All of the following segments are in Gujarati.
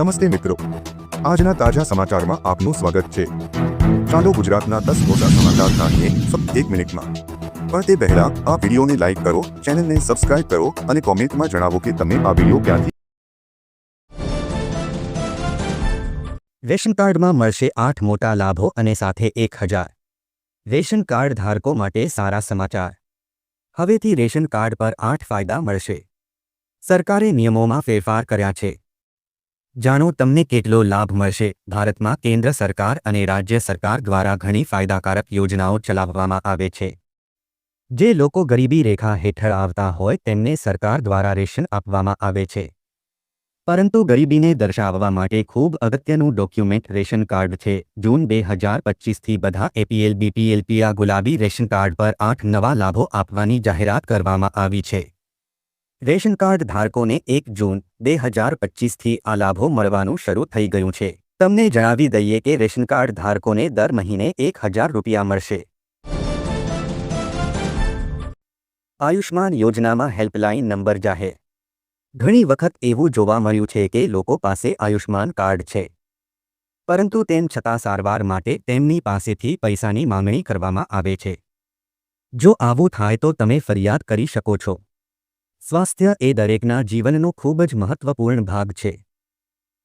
નમસ્તે મિત્રો. આજના તાજા સમાચારમાં આપનું સ્વાગત છે. ચાલો ગુજરાતના દસ મોટા સમાચાર જાણીએ એક મિનિટમાં. પણ તે પહેલા આ વિડીયોને લાઇક કરો, ચેનલને સબસ્ક્રાઇબ કરો અને કોમેન્ટમાં જણાવો કે તમે આ વીડિયો ક્યાંથી રેશન કાર્ડમાં મળશે આઠ મોટા લાભો અને સાથે એક હજાર. રેશન કાર્ડ ધારકો માટે સારા સમાચાર. હવેથી રેશન કાર્ડ પર આઠ ફાયદા મળશે. સરકારે નિયમોમાં ફેરફાર કર્યા છે. જાણો તમને કેટલો લાભ મળશે. ભારતમાં કેન્દ્ર સરકાર અને રાજ્ય સરકાર દ્વારા ઘણી ફાયદાકારક યોજનાઓ ચલાવવામાં આવે છે. જે લોકો ગરીબી રેખા હેઠળ આવતા હોય તેમને સરકાર દ્વારા રેશન આપવામાં આવે છે. પરંતુ ગરીબીને દર્શાવવા માટે ખૂબ અગત્યનું ડોક્યુમેન્ટ રેશન કાર્ડ છે. જૂન બે હજાર પચીસથી બધા એપીએલ, બીપીએલ પીઆ ગુલાબી રેશન કાર્ડ પર આઠ નવા લાભો આપવાની જાહેરાત કરવામાં આવી છે. રેશન કાર્ડ ધારકોને એક જૂન, બે હજાર પચીસથી આ લાભો મળવાનું શરૂ થઈ ગયું છે. તમને જણાવી દઈએ કે રેશન કાર્ડ ધારકોને દર મહિને એક હજાર રૂપિયા મળશે. આયુષ્માન યોજનામાં હેલ્પલાઇન નંબર જાહેર. ઘણી વખત એવું જોવા મળ્યું છે કે લોકો પાસે આયુષ્માન કાર્ડ છે. પરંતુ તેમ છતાં સારવાર માટે તેમની પાસેથી પૈસાની માંગણી કરવામાં આવે છે. જો આવું થાય તો તમે ફરિયાદ કરી શકો છો. સ્વાસ્થ્ય એ દરેકના જીવનનો ખૂબ જ મહત્વપૂર્ણ ભાગ છે.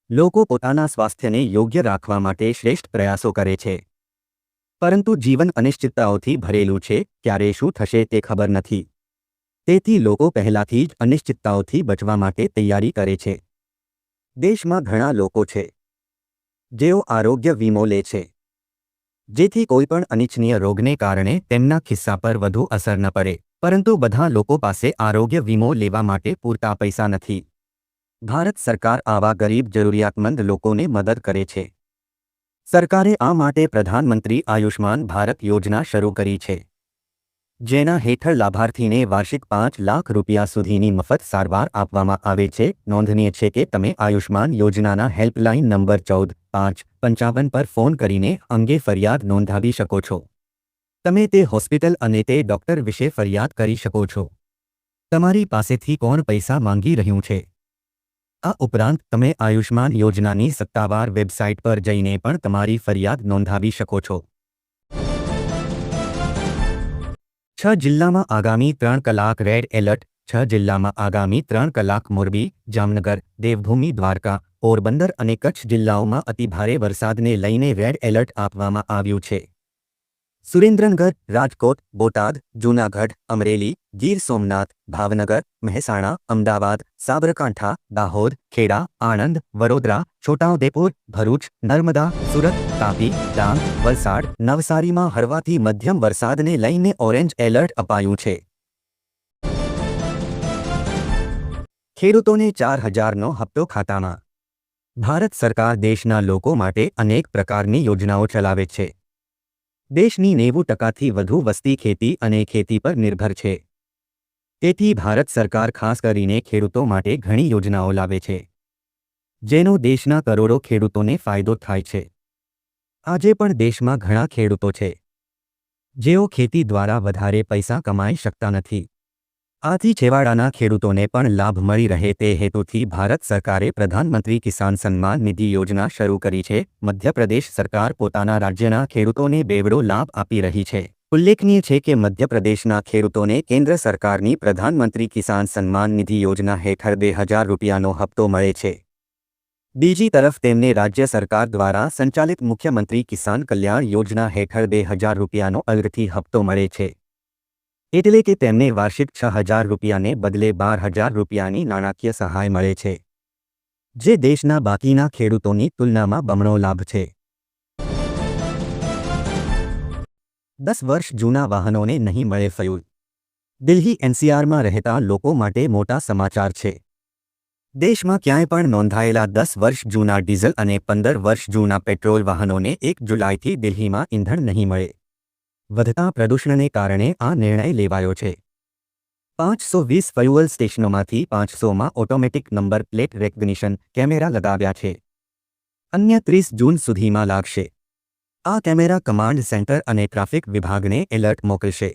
લોકો પોતાના સ્વાસ્થ્યને યોગ્ય રાખવા માટે શ્રેષ્ઠ પ્રયાસો કરે છે. પરંતુ જીવન અનિશ્ચિતતાઓથી ભરેલું છે, ક્યારે શું થશે તે ખબર નથી. તેથી લોકો પહેલાથી જ અનિશ્ચિતતાઓથી બચવા માટે તૈયારી કરે છે. દેશમાં ઘણા લોકો છે, જેઓ આરોગ્ય વીમો લે છે. જેથી કોઈપણ અનિચ્છનીય રોગને કારણે તેમના ખિસ્સા પર વધુ અસર ન પડે. પરંતુ બધા લોકો પાસે આરોગ્ય વીમો લેવા માટે પૂરતા પૈસા નથી. ભારત સરકાર આવા ગરીબ, જરૂરિયાતમંદ લોકોને મદદ કરે છે. સરકારે આ માટે પ્રધાનમંત્રી આયુષ્માન ભારત યોજના શરૂ કરી છે. જેના હેઠળ લાભાર્થીને વાર્ષિક પાંચ લાખ રૂપિયા સુધીની મફત સારવાર આપવામાં આવે છે. નોંધનીય છે કે તમે આયુષ્માન યોજનાના હેલ્પલાઇન નંબર ચૌદ, પાંચ, પંચાવન પર ફોન કરીને અંગે ફરિયાદ નોંધાવી શકો છો. તમે તે હોસ્પિટલ અને તે ડોક્ટર વિશે ફરિયાદ કરી શકો છો. તમારી પાસેથી કોણ પૈસા માંગી રહ્યું છે? આ ઉપરાંત, તમે આયુષ્માન યોજનાની સત્તાવાર વેબસાઇટ પર જઈને પણ તમારી ફરિયાદ નોંધાવી શકો છો. છ જિલ્લામાં આગામી ત્રણ કલાક રેડ એલર્ટ, છ જિલ્લામાં આગામી ત્રણ કલાક મોરબી, જામનગર, દેવભૂમિ, દ્વારકા, પોરબંદર અને કચ્છ જિલ્લાઓમાં અતિભારે વરસાદને લઈને રેડ એલર્ટ આપવામાં આવ્યું છે. સુરેન્દ્રનગર, રાજકોટ, બોટાદ, જૂનાગઢ, અમરેલી, ગીર સોમનાથ, ભાવનગર, મહેસાણા, અમદાવાદ, સાબરકાંઠા, દાહોદ, ખેડા, આણંદ, વડોદરા, છોટાઉદેપુર, ભરૂચ, નર્મદા, સુરત, તાપી, ડાંગ, વલસાડ, નવસારીમાં હળવાથી મધ્યમ વરસાદને લઈને ઓરેન્જ એલર્ટ અપાયું છે. ખેડૂતોને ચાર હજારનો હપ્તો ખાતામાં. ભારત સરકાર દેશના લોકો માટે અનેક પ્રકારની યોજનાઓ ચલાવે છે. દેશની નેવું ટકાથી વધુ વસ્તી ખેતી અને ખેતી પર નિર્ભર છે. તેથી ભારત સરકાર ખાસ કરીને ખેડૂતો માટે ઘણી યોજનાઓ લાવે છે, જેનો દેશના કરોડો ખેડૂતોને ફાયદો થાય છે. આજે પણ દેશમાં ઘણા ખેડૂતો છે, જેઓ ખેતી દ્વારા વધારે પૈસા કમાઈ શકતા નથી. આથી છેવાડાના ખેડૂતોને પણ લાભ મળી રહે તે હેતુથી ભારત સરકારે પ્રધાનમંત્રી કિસાન સન્માન નિધિ યોજના શરૂ કરી છે. મધ્યપ્રદેશ સરકાર પોતાના રાજ્યના ખેડૂતોને બેવડો લાભ આપી રહી છે. ઉલ્લેખનીય છે કે મધ્યપ્રદેશના ખેડૂતોને કેન્દ્ર સરકારની પ્રધાનમંત્રી કિસાન સન્માન નિધિ યોજના હેઠળ બે હજાર રૂપિયાનો હપ્તો મળે છે. બીજી તરફ તેમને રાજ્ય સરકાર દ્વારા સંચાલિત મુખ્યમંત્રી કિસાન કલ્યાણ યોજના હેઠળ બે હજાર રૂપિયાનો અલગથી હપ્તો મળે છે. એટલે કે તેમને વાર્ષિક છ હજાર રૂપિયાને બદલે બાર હજાર રૂપિયાની નાણાકીય સહાય મળે છે. જે દેશના બાકીના ખેડૂતોની તુલનામાં બમણો લાભ છે. દસ વર્ષ જૂના વાહનોને નહીં મળે ફયુલ. દિલ્હી એનસીઆરમાં રહેતા લોકો માટે મોટા સમાચાર છે. દેશમાં ક્યાંય પણ નોંધાયેલા દસ વર્ષ જૂના ડીઝલ અને પંદર વર્ષ જૂના પેટ્રોલ વાહનોને એક જુલાઈથી દિલ્હીમાં ઇંધણ નહીં મળે. વધતા પ્રદૂષણને કારણે આ નિર્ણય લેવાયો છે. પાંચસો વીસ ફ્યુઅલ સ્ટેશનોમાંથી પાંચસોમાં automatic number plate recognition camera લગાવ્યા છે. અન્ય ત્રીસ જૂન સુધીમાં લાગશે. આ કેમેરા કમાન્ડ સેન્ટર અને ટ્રાફિક વિભાગને એલર્ટ મોકલશે.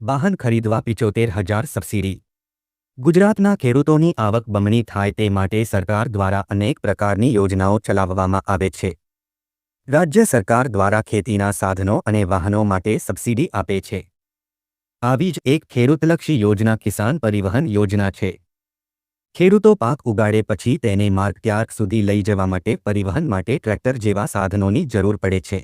વાહન ખરીદવા પિચોતેર હજાર સબસિડી. ગુજરાતના ખેડૂતોની આવક બમણી થાય તે માટે સરકાર દ્વારા અનેક પ્રકારની યોજનાઓ ચલાવવામાં આવે છે. રાજ્ય સરકાર દ્વારા ખેતીના સાધનો અને વાહનો માટે સબસિડી આપે છે. આવી જ એક ખેડૂતલક્ષી યોજના કિસાન પરિવહન યોજના છે. ખેડૂતો પાક ઉગાડે પછી તેને માર્ગ ત્યાર સુધી લઈ જવા માટે પરિવહન માટે ટ્રેક્ટર જેવા સાધનોની જરૂર પડે છે.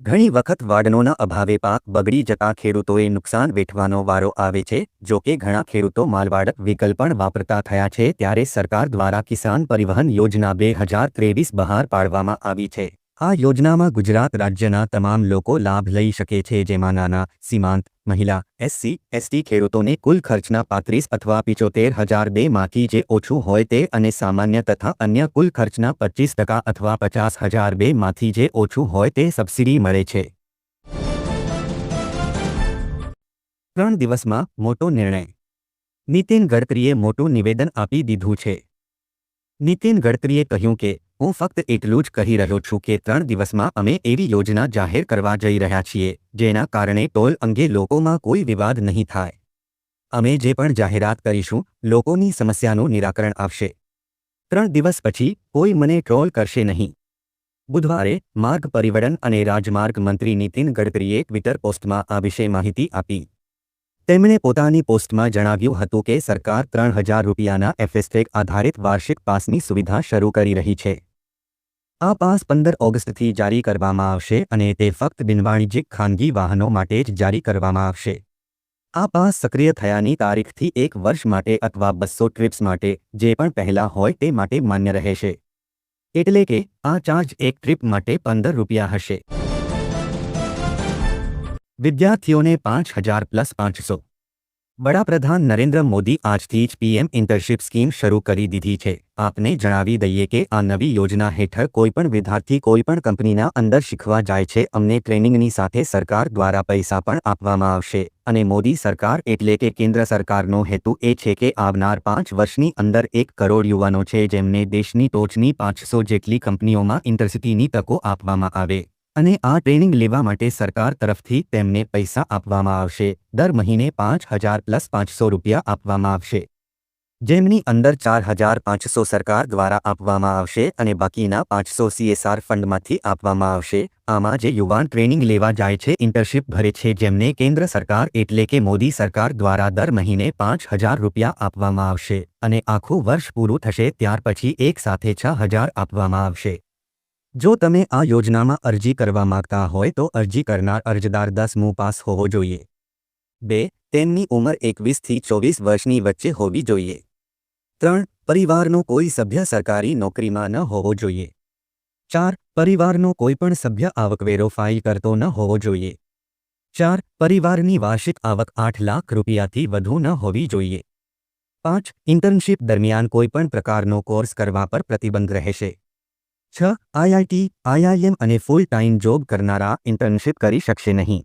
ઘણી વખત વાડનોના અભાવે પાક બગડી જતા ખેડૂતોએ નુકસાન વેઠવાનો વારો આવે છે, જો કે ઘણા ખેડૂતો માલવાડક વિકલ્પ પણ વાપરતા થયા છે ત્યારે સરકાર દ્વારા કિસાન પરિવહન યોજના બે હજાર ત્રેવીસ બહાર પાડવામાં આવી છે. આ યોજનામાં ગુજરાત રાજ્યના તમામ લોકો લાભ લઈ શકે છે, જેમાં નાના, સીમાંત, મહિલા એસસી એસટી ખેડૂતોને કુલ ખર્ચના પાંત્રીસ અથવા પિચોતેર હજાર બેમાંથી જે ઓછું હોય તે અને સામાન્ય તથા અન્ય કુલ ખર્ચના પચીસ ટકા અથવા પચાસ હજાર બેમાંથી જે ઓછું હોય તે સબસિડી મળે છે. ત્રણ દિવસમાં મોટો નિર્ણય. નીતિન ગડકરીએ મોટું નિવેદન આપી દીધું છે. નીતિન ગડકરીએ કહ્યું કે હું ફક્ત એટલું જ કહી રહ્યો છું કે ત્રણ દિવસમાં અમે એવી યોજના જાહેર કરવા જઈ રહ્યા છીએ, જેના કારણે ટોલ અંગે લોકોમાં કોઈ વિવાદ નહીં થાય. અમે જે પણ જાહેરાત કરીશું, લોકોની સમસ્યાનું નિરાકરણ આવશે. ત્રણ દિવસ પછી કોઈ મને ટ્રોલ કરશે નહીં. બુધવારે માર્ગ પરિવહન અને રાજમાર્ગ મંત્રી નીતિન ગડકરીએ ટ્વિટર પોસ્ટમાં આ વિશે માહિતી આપી. તેમણે પોતાની પોસ્ટમાં જણાવ્યું હતું કે સરકાર ત્રણ હજાર રૂપિયાના એફએસટેક આધારિત વાર્ષિક પાસની સુવિધા શરૂ કરી રહી છે. આ પાસ પંદર ઓગસ્ટથી જારી કરવામાં આવશે અને તે ફક્ત બિનવાણિજ્યિક ખાનગી વાહનો માટે જ જારી કરવામાં આવશે. આ પાસ સક્રિય થયાની તારીખથી એક વર્ષ માટે અથવા બસો ટ્રીપ્સ માટે, જે પણ પહેલા હોય તે માટે માન્ય રહેશે. એટલે કે, આ ચાર્જ એક ટ્રીપ માટે પંદર રૂપિયા હશે. વિદ્યાર્થીઓને પાંચ હજાર પ્લસ પાંચસો. વડાપ્રધાન નરેન્દ્ર મોદી આજથી જ પીએમ ઇન્ટર્નશીપ સ્કીમ શરૂ કરી દીધી છે. આપને જણાવી દઈએ કે આ નવી યોજના હેઠળ કોઈપણ વિદ્યાર્થી કોઈપણ કંપનીના અંદર શીખવા જાય છે. અમને ટ્રેનિંગની સાથે સરકાર દ્વારા પૈસા પણ આપવામાં આવશે અને મોદી સરકાર એટલે કે કેન્દ્ર સરકારનો હેતુ એ છે કે આવનાર પાંચ વર્ષની અંદર એક કરોડ યુવાનો છે જેમને દેશની ટોચની પાંચસો જેટલી કંપનીઓમાં ઇન્ટરસિટીની તકો આપવામાં આવે. અને આ ટ્રેનિંગ લેવા માટે સરકાર તરફથી તેમને પૈસા આપવામાં આવશે. દર મહિને પાંચ હજાર પ્લસ પાંચસો રૂપિયા આપવામાં આવશે. જેમની અંદર ચાર હજાર પાંચસો સરકાર દ્વારા આપવામાં આવશે અને બાકીના પાંચસો સીએસઆર ફંડમાંથી આપવામાં આવશે. આમાં જે યુવાન ટ્રેનિંગ લેવા જાય છે, ઇન્ટર્નશીપ ભરે છે, જેમને કેન્દ્ર સરકાર એટલે કે મોદી સરકાર દ્વારા દર મહિને પાંચ હજાર રૂપિયા આપવામાં આવશે અને આખું વર્ષ પૂરું થશે ત્યાર પછી એક સાથે છ હજાર આપવામાં આવશે. જો તમે આ યોજનામાં અરજી કરવા માંગતા હોય તો અરજી કરનાર અરજદાર દસમું પાસ હોવો જોઈએ. બે, તેમની ઉંમર એકવીસથી ચોવીસ વર્ષની વચ્ચે હોવી જોઈએ. ત્રણ, પરિવારનો કોઈ સભ્ય સરકારી નોકરીમાં ન હોવો જોઈએ. ચાર, પરિવારનો કોઈપણ સભ્ય આવકવેરો ફાઇલ કરતો ન હોવો જોઈએ. ચાર, પરિવારની વાર્ષિક આવક આઠ લાખ રૂપિયાથી વધુ ન હોવી જોઈએ. પાંચ, ઇન્ટર્નશીપ દરમિયાન કોઈપણ પ્રકારનો કોર્સ કરવા પર પ્રતિબંધ રહેશે. છ આઈઆઈટી આઈઆઈએમ અને ફૂલ ટાઈમ જોબ કરનારા ઇન્ટર્નશીપ કરી શકશે નહીં.